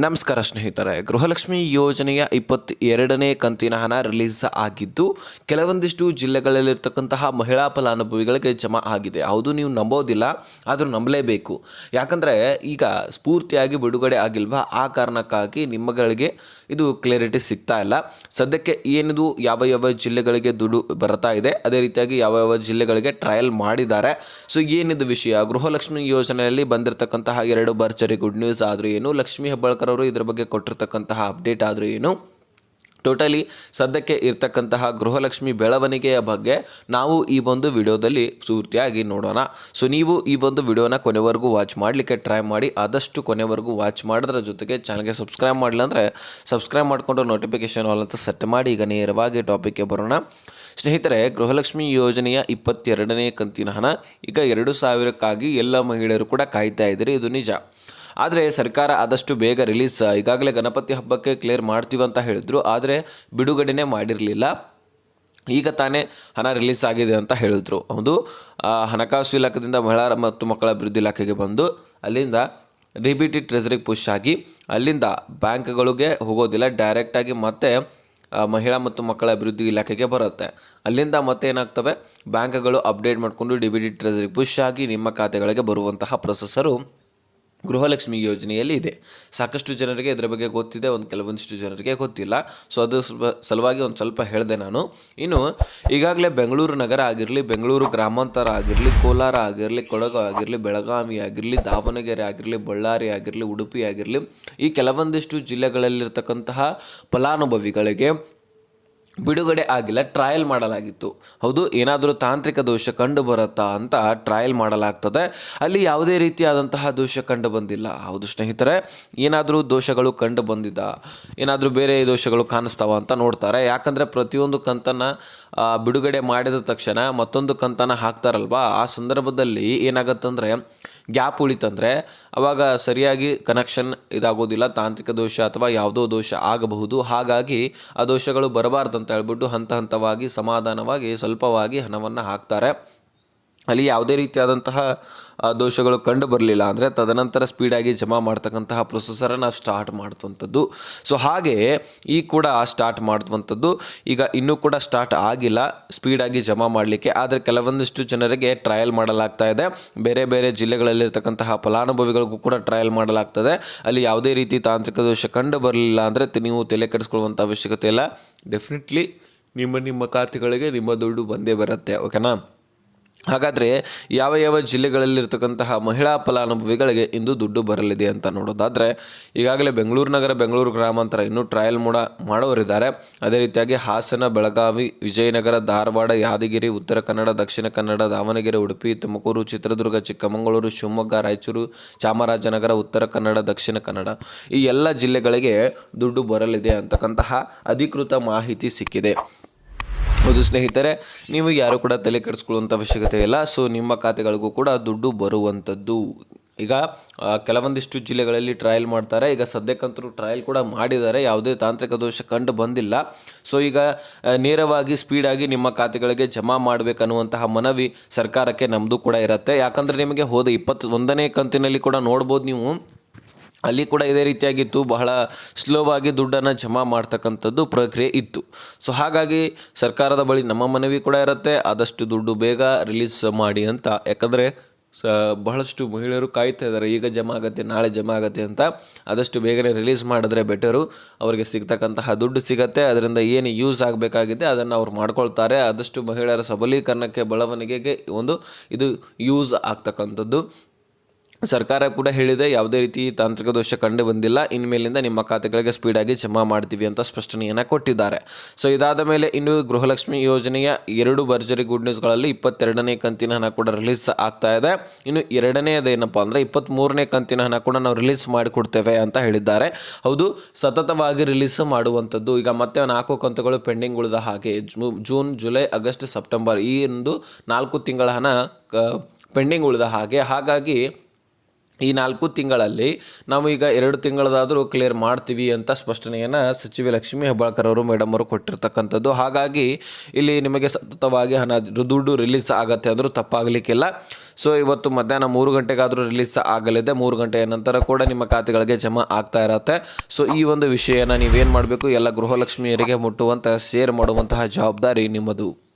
ನಮಸ್ಕಾರ ಸ್ನೇಹಿತರೆ, ಗೃಹಲಕ್ಷ್ಮಿ ಯೋಜನೆಯ ಇಪ್ಪತ್ತ ಎರಡನೇ ಕಂತಿನ ಹಣ ರಿಲೀಸ್ ಆಗಿದ್ದು, ಕೆಲವೊಂದಿಷ್ಟು ಜಿಲ್ಲೆಗಳಲ್ಲಿರ್ತಕ್ಕಂತಹ ಮಹಿಳಾ ಫಲಾನುಭವಿಗಳಿಗೆ ಜಮಾ ಆಗಿದೆ. ಹೌದು, ನೀವು ನಂಬೋದಿಲ್ಲ, ಆದರೂ ನಂಬಲೇಬೇಕು. ಯಾಕಂದರೆ ಈಗ ಸ್ಫೂರ್ತಿಯಾಗಿ ಬಿಡುಗಡೆ ಆಗಿಲ್ವಾ? ಆ ಕಾರಣಕ್ಕಾಗಿ ನಿಮ್ಮಗಳಿಗೆ ಇದು ಕ್ಲಿಯರಿಟಿ ಸಿಗ್ತಾ ಇಲ್ಲ. ಸದ್ಯಕ್ಕೆ ಏನಿದು, ಯಾವ ಯಾವ ಜಿಲ್ಲೆಗಳಿಗೆ ದುಡ್ಡು ಬರ್ತಾ ಇದೆ, ಅದೇ ರೀತಿಯಾಗಿ ಯಾವ ಯಾವ ಜಿಲ್ಲೆಗಳಿಗೆ ಟ್ರಯಲ್ ಮಾಡಿದ್ದಾರೆ. ಸೊ, ಏನಿದು ವಿಷಯ? ಗೃಹಲಕ್ಷ್ಮಿ ಯೋಜನೆಯಲ್ಲಿ ಬಂದಿರತಕ್ಕಂತಹ ಎರಡು ಭರ್ಜರಿ ಗುಡ್ ನ್ಯೂಸ್, ಆದರೂ ಏನು? ಲಕ್ಷ್ಮೀ ಹೆಬ್ಬಾಳ್ಕರ್ ಅವರು ಇದರ ಬಗ್ಗೆ ಕೊಟ್ಟಿರ್ತಕ್ಕಂತಹ ಅಪ್ಡೇಟ್ ಆದರೂ ಏನು? ಟೋಟಲಿ ಸದ್ಯಕ್ಕೆ ಇರ್ತಕ್ಕಂತಹ ಗೃಹಲಕ್ಷ್ಮಿ ಬೆಳವಣಿಗೆಯ ಬಗ್ಗೆ ನಾವು ಈ ಒಂದು ವಿಡಿಯೋದಲ್ಲಿ ಪೂರ್ತಿಯಾಗಿ ನೋಡೋಣ. ಸೊ ನೀವು ಈ ಒಂದು ವಿಡಿಯೋನ ಕೊನೆವರೆಗೂ ವಾಚ್ ಮಾಡಲಿಕ್ಕೆ ಟ್ರೈ ಮಾಡಿ, ಆದಷ್ಟು ಕೊನೆವರೆಗೂ ವಾಚ್ ಮಾಡೋದ್ರ ಜೊತೆಗೆ ಚಾನಲ್ಗೆ ಸಬ್ಸ್ಕ್ರೈಬ್ ಮಾಡಲಿಲ್ಲ ಅಂದರೆ ಸಬ್ಸ್ಕ್ರೈಬ್ ಮಾಡಿಕೊಂಡು ನೋಟಿಫಿಕೇಶನ್ ಆಲ್ ಅಂತ ಸೆಟ್ ಮಾಡಿ, ಈಗ ನೇರವಾಗಿ ಟಾಪಿಕ್ಗೆ ಬರೋಣ. ಸ್ನೇಹಿತರೆ, ಗೃಹಲಕ್ಷ್ಮಿ ಯೋಜನೆಯ ಇಪ್ಪತ್ತೆರಡನೇ ಕಂತಿನ ಹಣ, ಈಗ ಎರಡು ಸಾವಿರಕ್ಕಾಗಿ ಎಲ್ಲ ಮಹಿಳೆಯರು ಕೂಡ ಕಾಯ್ತಾ ಇದ್ದಾರೆ, ಇದು ನಿಜ. ಆದರೆ ಸರ್ಕಾರ ಆದಷ್ಟು ಬೇಗ ರಿಲೀಸ್, ಈಗಾಗಲೇ ಗಣಪತಿ ಹಬ್ಬಕ್ಕೆ ಕ್ಲಿಯರ್ ಮಾಡ್ತೀವಿ ಅಂತ ಹೇಳಿದ್ರು. ಆದರೆ ಬಿಡುಗಡೆನೇ ಮಾಡಿರಲಿಲ್ಲ. ಈಗ ತಾನೇ ಹಣ ರಿಲೀಸ್ ಆಗಿದೆ ಅಂತ ಹೇಳಿದ್ರು. ಹೌದು. ಹಣಕಾಸು ಇಲಾಖೆಯಿಂದ ಮಹಿಳಾ ಮತ್ತು ಮಕ್ಕಳ ಅಭಿವೃದ್ಧಿ ಇಲಾಖೆಗೆ ಬಂದು ಅಲ್ಲಿಂದ ಡಿ ಬಿ ಟಿ ಟ್ರೆಸರಿಗೆ ಪುಷ್ ಆಗಿ ಅಲ್ಲಿಂದ ಬ್ಯಾಂಕ್ಗಳಿಗೆ ಹೋಗೋದಿಲ್ಲ. ಡೈರೆಕ್ಟಾಗಿ ಮತ್ತೆ ಮಹಿಳಾ ಮತ್ತು ಮಕ್ಕಳ ಅಭಿವೃದ್ಧಿ ಇಲಾಖೆಗೆ ಬರುತ್ತೆ. ಅಲ್ಲಿಂದ ಮತ್ತೆ ಏನಾಗ್ತವೆ? ಬ್ಯಾಂಕ್ಗಳು ಅಪ್ಡೇಟ್ ಮಾಡಿಕೊಂಡು ಡಿ ಬಿ ಟಿ ಟ್ರೆಸರಿಗೆ ಪುಷ್ ಆಗಿ ನಿಮ್ಮ ಖಾತೆಗಳಿಗೆ ಬರುವಂತಹ ಪ್ರೊಸೆಸರು ಗೃಹಲಕ್ಷ್ಮಿ ಯೋಜನೆಯಲ್ಲಿ ಇದೆ. ಸಾಕಷ್ಟು ಜನರಿಗೆ ಇದರ ಬಗ್ಗೆ ಗೊತ್ತಿದೆ, ಒಂದು ಕೆಲವೊಂದಿಷ್ಟು ಜನರಿಗೆ ಗೊತ್ತಿಲ್ಲ. ಸೊ ಅದು ಸ್ವಲ್ಪ ಸಲುವಾಗಿ ಒಂದು ಸ್ವಲ್ಪ ಹೇಳಿದೆ ನಾನು. ಇನ್ನು, ಈಗಾಗಲೇ ಬೆಂಗಳೂರು ನಗರ ಆಗಿರಲಿ, ಬೆಂಗಳೂರು ಗ್ರಾಮಾಂತರ ಆಗಿರಲಿ, ಕೋಲಾರ ಆಗಿರಲಿ, ಕೊಡಗು ಆಗಿರಲಿ, ಬೆಳಗಾವಿ ಆಗಿರಲಿ, ದಾವಣಗೆರೆ ಆಗಿರಲಿ, ಬಳ್ಳಾರಿ ಆಗಿರಲಿ, ಉಡುಪಿ ಆಗಿರಲಿ, ಈ ಕೆಲವೊಂದಿಷ್ಟು ಜಿಲ್ಲೆಗಳಲ್ಲಿರ್ತಕ್ಕಂತಹ ಫಲಾನುಭವಿಗಳಿಗೆ ಬಿಡುಗಡೆ ಆಗಿಲ್ಲ ಟ್ರಯಲ್ ಮಾಡಲಾಗಿತ್ತು. ಹೌದು, ಏನಾದರೂ ತಾಂತ್ರಿಕ ದೋಷ ಕಂಡು ಬರುತ್ತಾ ಅಂತ ಟ್ರಯಲ್ ಮಾಡಲಾಗ್ತದೆ. ಅಲ್ಲಿ ಯಾವುದೇ ರೀತಿಯಾದಂತಹ ದೋಷ ಕಂಡು ಬಂದಿಲ್ಲ ಹೌದು ಸ್ನೇಹಿತರೆ, ಏನಾದರೂ ದೋಷಗಳು ಕಂಡು ಬಂದಿದ್ದ ಏನಾದರೂ ಬೇರೆ ದೋಷಗಳು ಕಾಣಿಸ್ತಾವ ಅಂತ ನೋಡ್ತಾರೆ. ಯಾಕಂದರೆ ಪ್ರತಿಯೊಂದು ಕಂತನ್ನು ಬಿಡುಗಡೆ ಮಾಡಿದ ತಕ್ಷಣ ಮತ್ತೊಂದು ಕಂತನ್ನು ಹಾಕ್ತಾರಲ್ವಾ? ಆ ಸಂದರ್ಭದಲ್ಲಿ ಏನಾಗತ್ತಂದರೆ ಗ್ಯಾಪ್ ಉಳಿತಂದರೆ ಅವಾಗ ಸರಿಯಾಗಿ ಕನೆಕ್ಷನ್ ಇದಾಗೋದಿಲ್ಲ, ತಾಂತ್ರಿಕ ದೋಷ ಅಥವಾ ಯಾವುದೋ ದೋಷ ಆಗಬಹುದು. ಹಾಗಾಗಿ ಆ ದೋಷಗಳು ಬರಬಾರ್ದಂತ ಹೇಳ್ಬಿಟ್ಟು ಹಂತ ಹಂತವಾಗಿ ಸಮಾಧಾನವಾಗಿ, ಸ್ವಲ್ಪವಾಗಿ ಹಣವನ್ನು ಹಾಕ್ತಾರೆ. ಅಲ್ಲಿ ಯಾವುದೇ ರೀತಿಯಾದಂತಹ ದೋಷಗಳು ಕಂಡು ಬರಲಿಲ್ಲ ಅಂದರೆ ತದನಂತರ ಸ್ಪೀಡಾಗಿ ಜಮಾ ಮಾಡ್ತಕ್ಕಂತಹ ಪ್ರೊಸೆಸರನ್ನು ಸ್ಟಾರ್ಟ್ ಮಾಡುವಂಥದ್ದು ಸೊ ಹಾಗೆ ಈ ಕೂಡ ಸ್ಟಾರ್ಟ್ ಮಾಡುವಂಥದ್ದು ಈಗ ಇನ್ನೂ ಕೂಡ ಸ್ಟಾರ್ಟ್ ಆಗಿಲ್ಲ ಸ್ಪೀಡಾಗಿ ಜಮಾ ಮಾಡಲಿಕ್ಕೆ. ಆದರೆ ಕೆಲವೊಂದಿಷ್ಟು ಜನರಿಗೆ ಟ್ರಯಲ್ ಮಾಡಲಾಗ್ತಾ ಇದೆ. ಬೇರೆ ಬೇರೆ ಜಿಲ್ಲೆಗಳಲ್ಲಿರ್ತಕ್ಕಂತಹ ಫಲಾನುಭವಿಗಳಿಗೂ ಕೂಡ ಟ್ರಯಲ್ ಮಾಡಲಾಗ್ತದೆ. ಅಲ್ಲಿ ಯಾವುದೇ ರೀತಿ ತಾಂತ್ರಿಕ ದೋಷ ಕಂಡು ಬರಲಿಲ್ಲ ಅಂದರೆ ನೀವು ತಲೆ ಕೆಡಿಸ್ಕೊಳ್ಳುವಂಥ ಅವಶ್ಯಕತೆ ಇಲ್ಲ. ಡೆಫಿನೆಟ್ಲಿ ನಿಮ್ಮ ನಿಮ್ಮ ಖಾತೆಗಳಿಗೆ ನಿಮ್ಮ ದುಡ್ಡು ಬಂದೇ ಬರುತ್ತೆ ಓಕೆನಾ ಹಾಗಾದರೆ ಯಾವ ಯಾವ ಜಿಲ್ಲೆಗಳಲ್ಲಿರ್ತಕ್ಕಂತಹ ಮಹಿಳಾ ಫಲಾನುಭವಿಗಳಿಗೆ ಇಂದು ದುಡ್ಡು ಬರಲಿದೆ ಅಂತ ನೋಡೋದಾದರೆ, ಈಗಾಗಲೇ ಬೆಂಗಳೂರು ನಗರ, ಬೆಂಗಳೂರು ಗ್ರಾಮಾಂತರ ಇನ್ನೂ ಟ್ರಯಲ್ ಮೂಡ ಮಾಡೋರಿದ್ದಾರೆ. ಅದೇ ರೀತಿಯಾಗಿ ಹಾಸನ, ಬೆಳಗಾವಿ, ವಿಜಯನಗರ, ಧಾರವಾಡ, ಯಾದಗಿರಿ, ಉತ್ತರ ಕನ್ನಡ, ದಕ್ಷಿಣ ಕನ್ನಡ, ದಾವಣಗೆರೆ, ಉಡುಪಿ, ತುಮಕೂರು, ಚಿತ್ರದುರ್ಗ, ಚಿಕ್ಕಮಗಳೂರು, ಶಿವಮೊಗ್ಗ, ರಾಯಚೂರು, ಚಾಮರಾಜನಗರ, ಉತ್ತರ ಕನ್ನಡ, ದಕ್ಷಿಣ ಕನ್ನಡ ಈ ಎಲ್ಲ ಜಿಲ್ಲೆಗಳಿಗೆ ದುಡ್ಡು ಬರಲಿದೆ ಅಂತಕ್ಕಂತಹ ಅಧಿಕೃತ ಮಾಹಿತಿ ಸಿಕ್ಕಿದೆ. ಹೌದು ಸ್ನೇಹಿತರೆ, ನೀವು ಯಾರು ಕೂಡ ತಲೆ ಕೆಡಿಸ್ಕೊಳ್ಳುವಂಥ ಅವಶ್ಯಕತೆ ಇಲ್ಲ. ಸೊ ನಿಮ್ಮ ಖಾತೆಗಳಿಗೂ ಕೂಡ ದುಡ್ಡು ಬರುವಂಥದ್ದು ಈಗ ಕೆಲವೊಂದಿಷ್ಟು ಜಿಲ್ಲೆಗಳಲ್ಲಿ ಟ್ರಯಲ್ ಮಾಡ್ತಾರೆ. ಈಗ ಸದ್ಯಕ್ಕಂತರೂ ಟ್ರಯಲ್ ಕೂಡ ಮಾಡಿದ್ದಾರೆ. ಯಾವುದೇ ತಾಂತ್ರಿಕ ದೋಷ ಕಂಡು ಬಂದಿಲ್ಲ. ಸೊ ಈಗ ನೇರವಾಗಿ ಸ್ಪೀಡಾಗಿ ನಿಮ್ಮ ಖಾತೆಗಳಿಗೆ ಜಮಾ ಮಾಡಬೇಕನ್ನುವಂತಹ ಮನವಿ ಸರ್ಕಾರಕ್ಕೆ ನಮ್ಮದು ಕೂಡ ಇರುತ್ತೆ. ಯಾಕಂದರೆ ನಿಮಗೆ ಹೋದ ಇಪ್ಪತ್ತು ಒಂದನೇ ಕಂತಿನಲ್ಲಿ ಕೂಡ ನೋಡ್ಬೋದು ನೀವು. ಅಲ್ಲಿ ಕೂಡ ಇದೇ ರೀತಿಯಾಗಿತ್ತು. ಬಹಳ ಸ್ಲೋವಾಗಿ ದುಡ್ಡನ್ನು ಜಮಾ ಮಾಡ್ತಕ್ಕಂಥದ್ದು ಪ್ರಕ್ರಿಯೆ ಇತ್ತು. ಸೊ ಹಾಗಾಗಿ ಸರ್ಕಾರದ ಬಳಿ ನಮ್ಮ ಮನವಿ ಕೂಡ ಇರುತ್ತೆ. ಆದಷ್ಟು ದುಡ್ಡು ಬೇಗ ರಿಲೀಸ್ ಮಾಡಿ ಅಂತ. ಯಾಕಂದರೆ, ಸ, ಬಹಳಷ್ಟು ಮಹಿಳೆಯರು ಕಾಯ್ತಾ ಇದ್ದಾರೆ. ಈಗ ಜಮಾ ಆಗುತ್ತೆ, ನಾಳೆ ಜಮಾ ಆಗುತ್ತೆ ಅಂತ. ಆದಷ್ಟು ಬೇಗನೆ ರಿಲೀಸ್ ಮಾಡಿದ್ರೆ ಬೆಟರು ಅವರಿಗೆ ಸಿಗ್ತಕ್ಕಂತಹ ದುಡ್ಡು ಸಿಗತ್ತೆ. ಅದರಿಂದ ಏನು ಯೂಸ್ ಆಗಬೇಕಾಗಿದೆ ಅದನ್ನು ಅವ್ರು ಮಾಡ್ಕೊಳ್ತಾರೆ. ಆದಷ್ಟು ಮಹಿಳೆಯರ ಸಬಲೀಕರಣಕ್ಕೆ, ಬೆಳವಣಿಗೆಗೆ ಒಂದು ಇದು ಯೂಸ್ ಆಗ್ತಕ್ಕಂಥದ್ದು. ಸರ್ಕಾರ ಕೂಡ ಹೇಳಿದೆ, ಯಾವುದೇ ರೀತಿ ತಾಂತ್ರಿಕ ದೋಷ ಕಂಡು ಬಂದಿಲ್ಲ, ಇನ್ಮೇಲಿಂದ ನಿಮ್ಮ ಖಾತೆಗಳಿಗೆ ಸ್ಪೀಡಾಗಿ ಜಮಾ ಮಾಡ್ತೀವಿ ಅಂತ ಸ್ಪಷ್ಟನೆಯನ್ನು ಕೊಟ್ಟಿದ್ದಾರೆ. ಸೊ ಇದಾದ ಮೇಲೆ ಇನ್ನು ಗೃಹಲಕ್ಷ್ಮಿ ಯೋಜನೆಯ ಎರಡು ಭರ್ಜರಿ ಗುಡ್ ನ್ಯೂಸ್ಗಳಲ್ಲಿ ಇಪ್ಪತ್ತೆರಡನೇ ಕಂತಿನ ಹಣ ಕೂಡ ರಿಲೀಸ್ ಆಗ್ತಾ ಇದೆ. ಇನ್ನು ಎರಡನೇದೇನಪ್ಪ ಅಂದರೆ ಇಪ್ಪತ್ತ್ಮೂರನೇ ಕಂತಿನ ಹಣ ಕೂಡ ನಾವು ರಿಲೀಸ್ ಮಾಡಿಕೊಡ್ತೇವೆ ಅಂತ ಹೇಳಿದ್ದಾರೆ. ಹೌದು, ಸತತವಾಗಿ ರಿಲೀಸ್ ಮಾಡುವಂಥದ್ದು, ಈಗ ಮತ್ತೆ ನಾಲ್ಕು ಕಂತುಗಳು ಪೆಂಡಿಂಗ್ ಉಳಿದ ಹಾಗೆ ಜೂನ್, ಜುಲೈ, ಆಗಸ್ಟ್, ಸೆಪ್ಟೆಂಬರ್ ಈ ಒಂದು ನಾಲ್ಕು ತಿಂಗಳ ಹಣ ಪೆಂಡಿಂಗ್ ಉಳಿದ ಹಾಗೆ, ಹಾಗಾಗಿ ಈ ನಾಲ್ಕು ತಿಂಗಳಲ್ಲಿ ನಾವು ಈಗ ಎರಡು ತಿಂಗಳದಾದರೂ ಕ್ಲಿಯರ್ ಮಾಡ್ತೀವಿ ಅಂತ ಸ್ಪಷ್ಟನೆಯನ್ನು ಸಚಿವೆ ಲಕ್ಷ್ಮಿ ಹೆಬ್ಬಾಳ್ಕರ್ ಅವರು ಮೇಡಮ್ ಅವರು ಕೊಟ್ಟಿರ್ತಕ್ಕಂಥದ್ದು. ಹಾಗಾಗಿ ಇಲ್ಲಿ ನಿಮಗೆ ಸತತವಾಗಿ ಹಣ ದುಡ್ಡು ರಿಲೀಸ್ ಆಗುತ್ತೆ ಅಂದರೂ ತಪ್ಪಾಗಲಿಕ್ಕಿಲ್ಲ. ಸೊ ಇವತ್ತು ಮಧ್ಯಾಹ್ನ ಮೂರು ಗಂಟೆಗಾದರೂ ರಿಲೀಸ್ ಆಗಲಿದೆ. ಮೂರು ಗಂಟೆಯ ನಂತರ ಕೂಡ ನಿಮ್ಮ ಖಾತೆಗಳಿಗೆ ಜಮಾ ಆಗ್ತಾ ಇರತ್ತೆ. ಸೊ ಈ ಒಂದು ವಿಷಯನ ನೀವೇನು ಮಾಡಬೇಕು? ಎಲ್ಲ ಗೃಹಲಕ್ಷ್ಮಿಯರಿಗೆ ಮುಟ್ಟುವಂತಹ ಶೇರ್ ಮಾಡುವಂತಹ ಜವಾಬ್ದಾರಿ ನಿಮ್ಮದು.